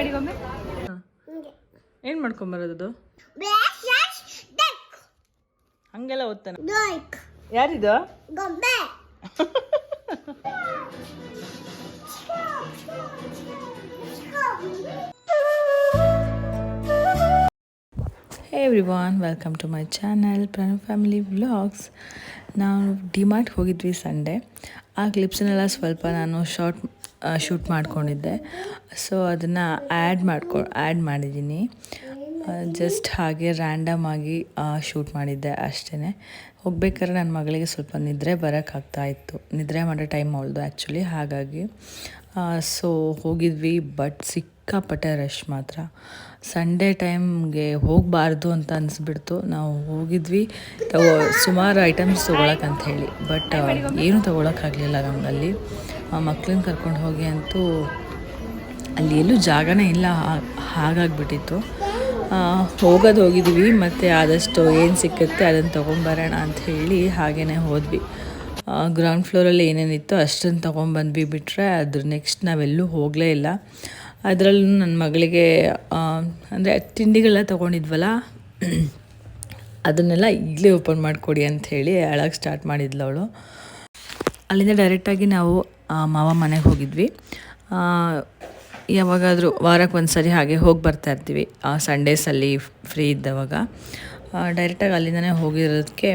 ಮಾಡಿಗೊಮ್ಮೆ ಹಿಂಗೆ. ಏನು ಮಾಡ್ಕೊಂಬರೋದು ಹಂಗೆಲ್ಲ ಓದ್ತಾನೆ. ಯಾರಿದು? Hey everyone welcome to my channel Prana family vlogs ನಾವು ಡಿಮಾರ್ಟ್ ಹೋಗಿದ್ವಿ ಸಂಡೇ ಆ ಕ್ಲಿಪ್ಸನ್ನೆಲ್ಲ ಸ್ವಲ್ಪ ನಾನು ಶಾರ್ಟ್ ಶೂಟ್ ಮಾಡ್ಕೊಂಡಿದ್ದೆ. ಸೊ ಅದನ್ನು ಆ್ಯಡ್ ಮಾಡ್ಕೊ ಆ್ಯಡ್ ಮಾಡಿದ್ದೀನಿ ಜಸ್ಟ್ ಹಾಗೆ ರ್ಯಾಂಡಮ್ ಆಗಿ ಶೂಟ್ ಮಾಡಿದ್ದೆ ಅಷ್ಟೇ ಹೋಗ್ಬೇಕಾದ್ರೆ ನನ್ನ ಮಗಳಿಗೆ ಸ್ವಲ್ಪ ನಿದ್ರೆ ಬರೋಕ್ಕಾಗ್ತಾ ಇತ್ತು. ನಿದ್ರೆ ಮಾಡೋ ಟೈಮ್ ಅವಳ್ದು ಆ್ಯಕ್ಚುಲಿ ಹಾಗಾಗಿ. ಸೊ ಹೋಗಿದ್ವಿ ಬಟ್ ಸಿಕ್ಕಾಪಟ್ಟೆ ರಶ್ ಮಾತ್ರ. ಸಂಡೇ ಟೈಮ್ಗೆ ಹೋಗಬಾರ್ದು ಅಂತ ಅನಿಸ್ಬಿಡ್ತು. ನಾವು ಹೋಗಿದ್ವಿ. ತಗೋ, ಸುಮಾರು ಐಟಮ್ಸ್ ಅಂತ ಹೇಳಿ. ಬಟ್ ಏನೂ ತೊಗೊಳಕ್ಕಾಗಲಿಲ್ಲ ನಮ್ಮಲ್ಲಿ ಮಕ್ಳನ್ನ ಕರ್ಕೊಂಡು ಹೋಗಿ ಅಂತೂ ಅಲ್ಲಿ ಎಲ್ಲೂ ಜಾಗನೇ ಇಲ್ಲ. ಹಾಗಾಗ್ಬಿಟ್ಟಿತ್ತು. ಹೋಗೋದು ಹೋಗಿದ್ವಿ. ಮತ್ತು ಆದಷ್ಟು ಏನು ಸಿಕ್ಕುತ್ತೆ ಅದನ್ನು ತೊಗೊಂಬರೋಣ ಅಂತ ಹೇಳಿ ಹಾಗೇ ಹೋದ್ವಿ. ಗ್ರೌಂಡ್ ಫ್ಲೋರಲ್ಲಿ ಏನೇನಿತ್ತು ಅಷ್ಟನ್ನು ತೊಗೊಂಬಂದ್ವಿ ಬಿಟ್ಟರೆ ಅದ್ರ ನೆಕ್ಸ್ಟ್ ನಾವೆಲ್ಲೂ ಹೋಗಲೇ ಇಲ್ಲ. ಅದರಲ್ಲೂ ನನ್ನ ಮಗಳಿಗೆ ಅಂದರೆ ತಿಂಡಿಗೆಲ್ಲ ತೊಗೊಂಡಿದ್ವಲ್ಲ, ಅದನ್ನೆಲ್ಲ ಈಗಲೇ ಓಪನ್ ಮಾಡಿಕೊಡಿ ಅಂತ ಹೇಳಿ ಅಳಕ್ಕೆ ಸ್ಟಾರ್ಟ್ ಮಾಡಿದ್ಲು ಅವಳು. ಅಲ್ಲಿಂದ ಡೈರೆಕ್ಟಾಗಿ ನಾವು ಮಾವ ಮನೆಗೆ ಹೋಗಿದ್ವಿ. ಯಾವಾಗಾದರೂ ವಾರಕ್ಕೆ ಒಂದು ಸರಿ ಹಾಗೆ ಹೋಗಿ ಬರ್ತಾ ಇರ್ತೀವಿ ಸಂಡೇಸಲ್ಲಿ ಫ್ರೀ ಇದ್ದವಾಗ. ಡೈರೆಕ್ಟಾಗಿ ಅಲ್ಲಿಂದನೇ ಹೋಗಿರೋದಕ್ಕೆ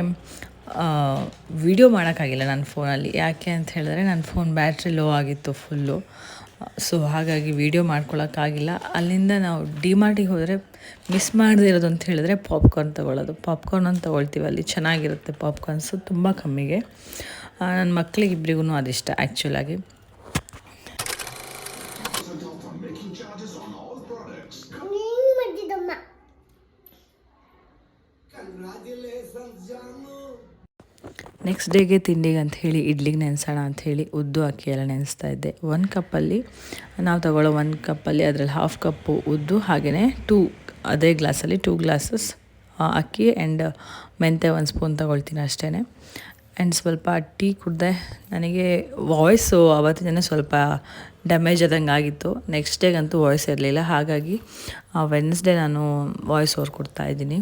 ವಿಡಿಯೋ ಮಾಡೋಕ್ಕಾಗಿಲ್ಲ ನನ್ನ ಫೋನಲ್ಲಿ. ಯಾಕೆ ಅಂತ ಹೇಳಿದ್ರೆ ನನ್ನ ಫೋನ್ ಬ್ಯಾಟ್ರಿ ಲೋ ಆಗಿತ್ತು ಫುಲ್ಲು. ಸೊ ಹಾಗಾಗಿ ವಿಡಿಯೋ ಮಾಡ್ಕೊಳ್ಳೋಕ್ಕಾಗಿಲ್ಲ ಅಲ್ಲಿಂದ ನಾವು ಡಿಮಾರ್ಟಿಗೆ ಹೋದರೆ ಮಿಸ್ ಮಾಡದಿರೋದು ಅಂತ ಹೇಳಿದ್ರೆ ಪಾಪ್ಕಾರ್ನ್ ತೊಗೊಳ್ಳೋದು. ಪಾಪ್ಕಾರ್ನ್ ಅಂತ ತೊಗೊಳ್ತೀವಿ ಅಲ್ಲಿ. ಚೆನ್ನಾಗಿರುತ್ತೆ ಪಾಪ್ಕಾರ್ನ್ಸು. ತುಂಬ ಕಮ್ಮಿಗೆ. ನನ್ನ ಮಕ್ಕಳಿಗೆ ಇಬ್ಬರಿಗೂ ಅದಿಷ್ಟ ಆ್ಯಕ್ಚುಲಾಗಿ ನೆಕ್ಸ್ಟ್ ಡೇಗೆ ತಿಂಡಿಗೆ ಅಂತ ಹೇಳಿ ಇಡ್ಲಿಗೆ ನೆನೆಸೋಣ ಹೇಳಿ ಉದ್ದು ಅಕ್ಕಿ ಎಲ್ಲ ನೆನೆಸ್ತಾ ಇದ್ದೆ. ಒಂದು ಕಪ್ಪಲ್ಲಿ ನಾವು ತಗೊಳ್ಳೋ ಒನ್ ಕಪ್ಪಲ್ಲಿ ಅದರಲ್ಲಿ ಹಾಫ್ ಕಪ್ಪು ಉದ್ದು ಹಾಗೆಯೇ ಟೂ ಅದೇ ಗ್ಲಾಸಲ್ಲಿ ಟೂ ಗ್ಲಾಸಸ್ ಅಕ್ಕಿ ಆ್ಯಂಡ್ ಮೆಂತೆ ಒಂದು ಸ್ಪೂನ್ ತೊಗೊಳ್ತೀನಿ ಅಷ್ಟೇ ಆ್ಯಂಡ್ ಸ್ವಲ್ಪ ಟೀ ಕುಡ್ದೆ, ನನಗೆ ವಾಯ್ಸು ಆವತ್ತಿನ ಸ್ವಲ್ಪ ಡ್ಯಾಮೇಜ್ ಆದಂಗೆ ಆಗಿತ್ತು. ನೆಕ್ಸ್ಟ್ ಡೇಗಂತೂ ವಾಯ್ಸ್ ಇರಲಿಲ್ಲ. ಹಾಗಾಗಿ ವೆನ್ಸ್ಡೇ ನಾನು ವಾಯ್ಸ್ ಓವರ್ ಕೊಡ್ತಾ ಇದ್ದೀನಿ.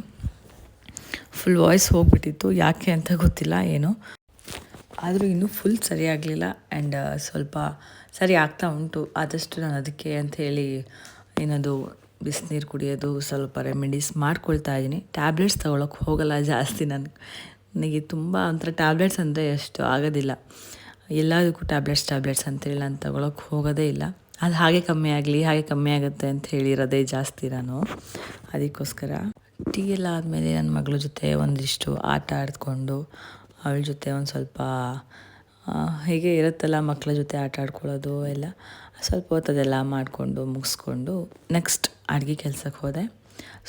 ಫುಲ್ ವಾಯ್ಸ್ ಹೋಗ್ಬಿಟ್ಟಿತ್ತು. ಯಾಕೆ ಅಂತ ಗೊತ್ತಿಲ್ಲ, ಏನು. ಆದರೂ ಇನ್ನೂ ಫುಲ್ ಸರಿ ಆಗಲಿಲ್ಲ. ಆ್ಯಂಡ್ ಸ್ವಲ್ಪ ಸರಿ ಆಗ್ತಾ ಉಂಟು. ಆದಷ್ಟು ನಾನು ಅದಕ್ಕೆ ಅಂತ ಏನದು ಬಿಸಿನೀರು ಕುಡಿಯೋದು, ಸ್ವಲ್ಪ ರೆಮಿಡೀಸ್ ಮಾಡ್ಕೊಳ್ತಾ ಇದ್ದೀನಿ. ಟ್ಯಾಬ್ಲೆಟ್ಸ್ ತೊಗೊಳಕ್ಕೆ ಹೋಗಲ್ಲ ಜಾಸ್ತಿ ನಾನು ನನಗೆ ತುಂಬ ಒಂಥರ ಟ್ಯಾಬ್ಲೆಟ್ಸ್ ಅಂದರೆ ಎಷ್ಟು ಆಗೋದಿಲ್ಲ. ಎಲ್ಲದಕ್ಕೂ ಟ್ಯಾಬ್ಲೆಟ್ಸ್ ಟ್ಯಾಬ್ಲೆಟ್ಸ್ ಅಂತೇಳಿ ನಾನು ತೊಗೊಳಕ್ಕೆ ಹೋಗೋದೇ ಇಲ್ಲ. ಅದು ಹಾಗೆ ಕಮ್ಮಿ ಆಗಲಿ, ಹಾಗೆ ಕಮ್ಮಿ ಆಗುತ್ತೆ ಅಂತ ಹೇಳಿರೋದೇ ಜಾಸ್ತಿ ನಾನು. ಅದಕ್ಕೋಸ್ಕರ ಟೀ ಎಲ್ಲ ಆದಮೇಲೆ ನನ್ನ ಮಗಳ ಜೊತೆ ಒಂದಿಷ್ಟು ಆಟ ಆಡಿಕೊಂಡು ಅವಳ ಜೊತೆ ಒಂದು ಸ್ವಲ್ಪ ಹೀಗೆ ಇರುತ್ತಲ್ಲ ಮಕ್ಕಳ ಜೊತೆ ಆಟ ಆಡ್ಕೊಳ್ಳೋದು ಎಲ್ಲ. ಸ್ವಲ್ಪ ಹೊತ್ತು ಅದೆಲ್ಲ ಮಾಡಿಕೊಂಡು ಮುಗಿಸ್ಕೊಂಡು ನೆಕ್ಸ್ಟ್ ಅಡುಗೆ ಕೆಲಸಕ್ಕೆ ಹೋದೆ.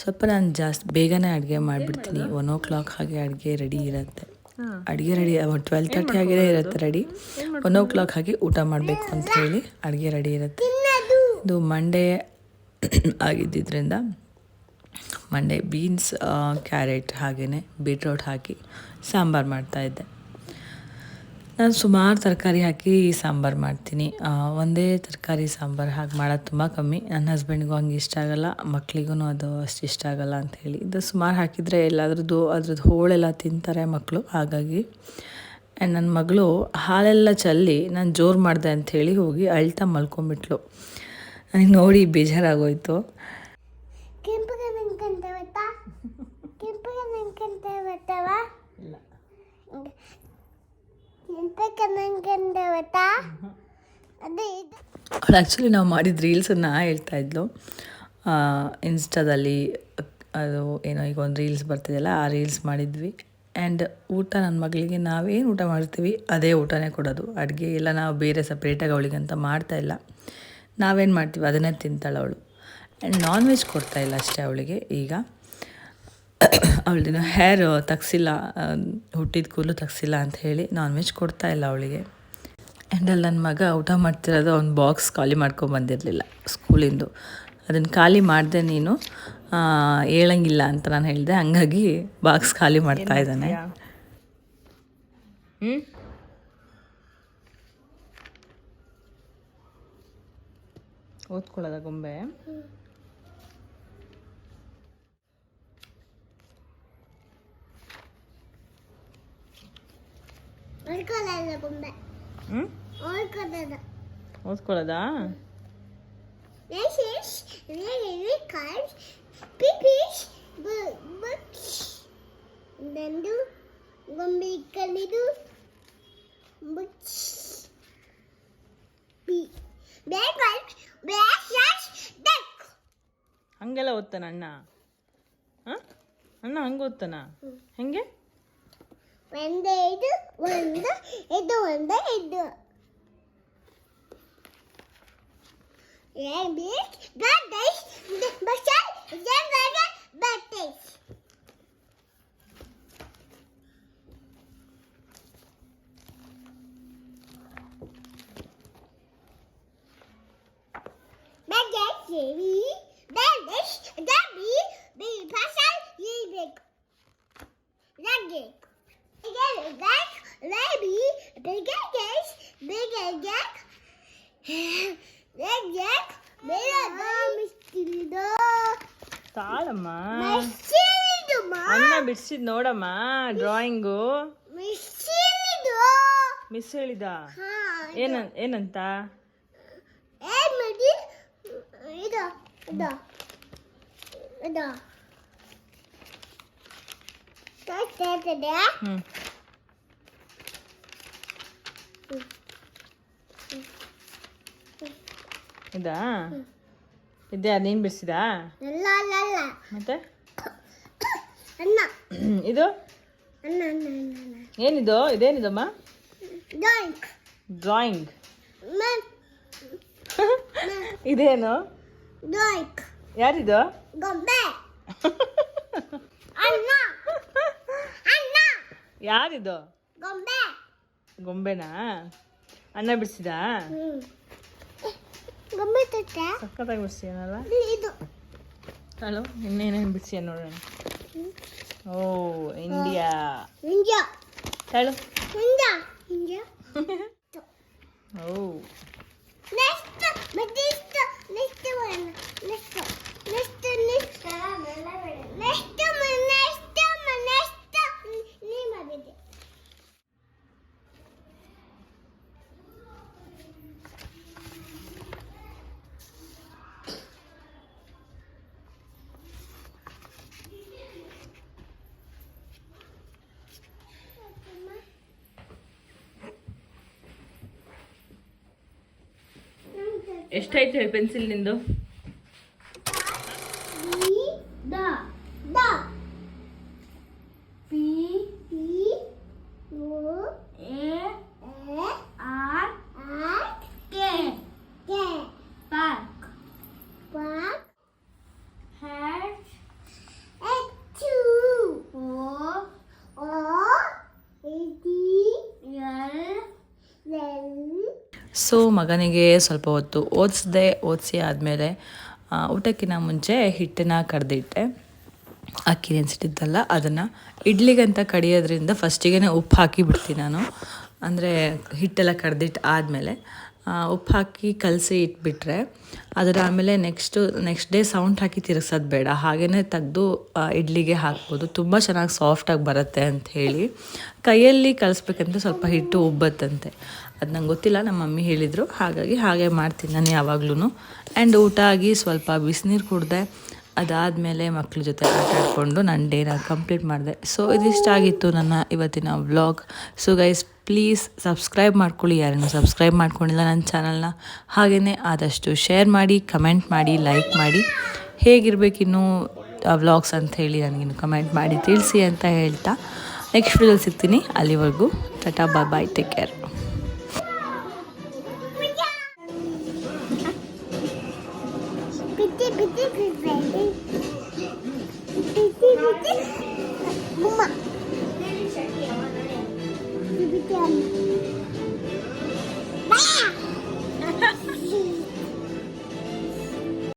ಸ್ವಲ್ಪ ನಾನು ಜಾಸ್ತಿ ಬೇಗನೆ ಅಡುಗೆ ಮಾಡಿಬಿಡ್ತೀನಿ. ಒನ್ ಓ ಕ್ಲಾಕ್ ಹಾಗೆ ಅಡುಗೆ ರೆಡಿ ಇರುತ್ತೆ. ಅಡುಗೆ ರೆಡಿ ಟ್ವೆಲ್ ತರ್ಟಿ ಹಾಗೆ ಇರುತ್ತೆ ರೆಡಿ ಒನ್ ಓ ಕ್ಲಾಕ್ ಹಾಗೆ ಊಟ ಮಾಡಬೇಕು ಅಂತ ಹೇಳಿ ಅಡುಗೆ ರೆಡಿ ಇರುತ್ತೆ. ಇದು ಮಂಡೇ ಆಗಿದ್ದರಿಂದ ಮಂಡೆ, ಬೀನ್ಸ್ ಕ್ಯಾರೆಟ್ ಹಾಗೆಯೇ ಬೀಟ್ರೋಟ್ ಹಾಕಿ ಸಾಂಬಾರು ಮಾಡ್ತಾಯಿದ್ದೆ ನಾನು ಸುಮಾರು ತರಕಾರಿ ಹಾಕಿ ಸಾಂಬಾರು ಮಾಡ್ತೀನಿ. ಒಂದೇ ತರಕಾರಿ ಸಾಂಬಾರು ಹಾಗೆ ಮಾಡೋದು ತುಂಬ ಕಮ್ಮಿ. ನನ್ನ ಹಸ್ಬೆಂಡ್ಗೂ ಹಂಗೆ ಇಷ್ಟ ಆಗೋಲ್ಲ ಮಕ್ಕಳಿಗೂ ಅದು ಅಷ್ಟು ಇಷ್ಟ ಆಗಲ್ಲ ಅಂತ ಹೇಳಿ. ಇದು ಸುಮಾರು ಹಾಕಿದರೆ ಎಲ್ಲಾದ್ರದ್ದು ಅದ್ರದ್ದು ಹೋಳೆಲ್ಲ ತಿಂತಾರೆ ಮಕ್ಕಳು ಹಾಗಾಗಿ ಆ್ಯಂಡ್ ನನ್ನ ಮಗಳು ಹಾಲೆಲ್ಲ ಚಲ್ಲಿ ನಾನು ಜೋರು ಮಾಡಿದೆ ಅಂಥೇಳಿ ಹೋಗಿ ಅಳ್ತಾ ಮಲ್ಕೊಂಬಿಟ್ಲು. ನನಗೆ ನೋಡಿ ಬೇಜಾರಾಗೋಯ್ತು. ಕೆಂಪಗೆ ನೆನ್ಕಂತ ಗೊತ್ತಾ ಅದು ಇದು. ಅವಳು ಆ್ಯಕ್ಚುಲಿ ನಾವು ಮಾಡಿದ ರೀಲ್ಸನ್ನು ಹೇಳ್ತಾ ಇದ್ಲು. ಇನ್ಸ್ಟಾದಲ್ಲಿ ಅದು ಏನೋ ಈಗ ಒಂದು ರೀಲ್ಸ್ ಬರ್ತಿದೆಯಲ್ಲ ಆ ರೀಲ್ಸ್ ಮಾಡಿದ್ವಿ. ಆ್ಯಂಡ್ ಊಟ ನನ್ನ ಮಗಳಿಗೆ ನಾವೇನು ಊಟ ಮಾಡ್ತೀವಿ ಅದೇ ಊಟನೇ ಕೊಡೋದು. ಅಡುಗೆ ಎಲ್ಲ ನಾವು ಬೇರೆ ಸಪ್ರೇಟಾಗಿ ಅವಳಿಗೆ ಅಂತ ಮಾಡ್ತಾ ಇಲ್ಲ. ನಾವೇನು ಮಾಡ್ತೀವಿ ಅದನ್ನೇ ತಿಂತಾಳೆ ಅವಳು. ಆ್ಯಂಡ್ ನಾನ್ ವೆಜ್ ಕೊಡ್ತಾ ಇಲ್ಲ ಅಷ್ಟೇ ಅವಳಿಗೆ ಈಗ. ಅವಳದಿನ ಹೇರ್ ತಗ್ಸಿಲ್ಲ ಹುಟ್ಟಿದ ಕೂಲು ತಗ್ಸಿಲ್ಲ ಅಂತ ಹೇಳಿ ನಾನ್ ವೆಜ್ ಕೊಡ್ತಾ ಇಲ್ಲ ಅವಳಿಗೆ. ಆ್ಯಂಡ್ ಅಲ್ಲಿ ನನ್ನ ಮಗ ಊಟ ಮಾಡ್ತಿರೋದು ಅವ್ನು ಬಾಕ್ಸ್ ಖಾಲಿ ಮಾಡ್ಕೊಂಡು ಬಂದಿರಲಿಲ್ಲ ಸ್ಕೂಲಿಂದು. ಅದನ್ನು ಖಾಲಿ ಮಾಡಿದೆ ನೀನು ಹೇಳಂಗಿಲ್ಲ ಅಂತ ನಾನು ಹೇಳಿದೆ. ಹಂಗಾಗಿ ಬಾಕ್ಸ್ ಖಾಲಿ ಮಾಡ್ತಾ ಇದ್ದಾನೆ. ಓದ್ಕೊಳ್ಳೋದ ಗೊಂಬೆ? One, bad slash, duck. ಹಂಗೆಲ್ಲ ಓದ್ತಾನ ಅಣ್ಣ? ಅಣ್ಣ ಹಂಗೆ ಓದ್ತಾನ? ಹೆಂಗೆ? ಒಂದು ಇದು ಒಂದು ಇದು ಒಂದು ಇದು Rabbit, goddess, bashar, jangada, batis. Bagas, Jerry, Bagas, Gabby, Big Pasal, Yibik. Nugget. Big Jack, Rabby, Big Jack, Big Jack. Big Jack, Big Mistido. ತಾಳಮ್ಮ Mistido, ma. ಅಣ್ಣ ಬಿಡ್ಸಿದ್ ನೋಡಮ್ಮ ಡ್ರಾಯಿಂಗು Mistido. ಮಿಸ್ ಹೇಳಿದ ಹಾ ಏನ ಏನಂತ ಏನ್ ಇದು? ಇದು ನೀನು ಬಿಡಿಸಿದಾ? ಅಲ್ಲ ಅಲ್ಲ ಅಲ್ಲ ಮತ್ತೆ? ಅನ್ನ. ಇದು? ಅನ್ನ ಅನ್ನ ಅನ್ನ ಏನಿದು? ಇದೇನಿದಮ್ಮ? ಡ್ರಾಯಿಂಗ್ ಡ್ರಾಯಿಂಗ್ ಇದೇನು? ಡ್ರಾಯಿಂಗ್ ಯಾರಿದು? ಗೊಂಬೆ. ಅನ್ನ. ಅನ್ನ. ಯಾರಿದು? ಗೊಂಬೆ. ಗೊಂಬೆನಾ? ಅನ್ನ ಬಿಡಿಸಿದಾ? ಸಕ್ಕತ್ತಾಗಿ ಬಿಡಿಸಿನಲ್ಲ ಇದು ಹಲೋ ಇನ್ನೇನೇನು ಬಿಡಿಸಿಯ ನೋಡೋಣ ಓ ಇಂಡಿಯಾ ಹಿಂಜ ಹೇಳು ಹಿಂಜ ಹಿಂಜ ಓ next next next one next next next next next next ನೀ ಮಾಡಿದೆ ಎಷ್ಟಾಯ್ತು ಹೇಳಿ ಪೆನ್ಸಿಲ್ ನಿಂದು? ಸೊ ಮಗನಿಗೆ ಸ್ವಲ್ಪ ಹೊತ್ತು ಓದಿಸ್ದೆ, ಓದಿಸಿ ಆದಮೇಲೆ ಊಟಕ್ಕಿಂತ ಮುಂಚೆ ಹಿಟ್ಟನ್ನ ಕಡ್ದಿಟ್ಟೆ. ಅಕ್ಕಿ ನೆನೆಸಿಟ್ಟಿದ್ದಲ್ಲ, ಅದನ್ನು ಇಡ್ಲಿಗಂತ ಕಡಿಯೋದ್ರಿಂದ ಫಸ್ಟಿಗೆ ಉಪ್ಪು ಹಾಕಿ ಬಿಡ್ತೀನಿ ನಾನು. ಅಂದರೆ ಹಿಟ್ಟೆಲ್ಲ ಕಡ್ದಿಟ್ಟು ಆದಮೇಲೆ ಉಪ್ಪು ಹಾಕಿ ಕಲಸಿ ಇಟ್ಬಿಟ್ರೆ, ಅದರ ಆಮೇಲೆ ನೆಕ್ಸ್ಟು, ನೆಕ್ಸ್ಟ್ ಡೇ ಸೌಂಡ್ ಹಾಕಿ ತಿರ್ಗ್ಸೋದು ಬೇಡ. ಹಾಗೆಯೇ ತೆಗೆದು ಇಡ್ಲಿಗೆ ಹಾಕ್ಬೋದು. ತುಂಬ ಚೆನ್ನಾಗಿ ಸಾಫ್ಟಾಗಿ ಬರುತ್ತೆ ಅಂತ ಹೇಳಿ ಕೈಯಲ್ಲಿ ಕಲಿಸ್ಬೇಕಂದ್ರೆ ಸ್ವಲ್ಪ ಹಿಟ್ಟು ಉಬ್ಬತ್ತಂತೆ. ಅದು ನಂಗೆ ಗೊತ್ತಿಲ್ಲ ನಮ್ಮ ಮಮ್ಮಿ ಹೇಳಿದರು. ಹಾಗಾಗಿ ಹಾಗೆ ಮಾಡ್ತೀನಿ ನಾನು ಯಾವಾಗ್ಲೂ ಆ್ಯಂಡ್ ಊಟ ಆಗಿ ಸ್ವಲ್ಪ ಬಿಸಿನೀರು ಕುಡಿದೆ, ಅದಾದಮೇಲೆ ಮಕ್ಕಳ ಜೊತೆ ಆಟ ಆಡಿಕೊಂಡು ನನ್ನ ಡೇನ ಕಂಪ್ಲೀಟ್ ಮಾಡಿದೆ. ಸೊ ಇದಿಷ್ಟಾಗಿತ್ತು ನನ್ನ ಇವತ್ತಿನ vlog. So guys please subscribe ಮಾಡ್ಕೊಳ್ಳಿ. ಯಾರನ್ನು ಸಬ್ಸ್ಕ್ರೈಬ್ ಮಾಡ್ಕೊಂಡಿಲ್ಲ ನನ್ನ ಚಾನಲ್ನ ಹಾಗೆಯೇ ಆದಷ್ಟು ಶೇರ್ ಮಾಡಿ ಕಮೆಂಟ್ ಮಾಡಿ ಲೈಕ್ ಮಾಡಿ. ಹೇಗಿರಬೇಕಿನ್ನೂ ವ್ಲಾಗ್ಸ್ ಅಂತ ಹೇಳಿ ನನಗಿನ್ನು ಕಮೆಂಟ್ ಮಾಡಿ, ತಿಳಿಸಿ ಅಂತ ಹೇಳ್ತಾ. ನೆಕ್ಸ್ಟ್ ವಿಡಿಯೋದಲ್ಲಿ ಸಿಗ್ತೀನಿ. ಅಲ್ಲಿವರೆಗೂ, tata bye bye take care Bitti bitti bitti. Bitti bitti. Mama. baby. Bye.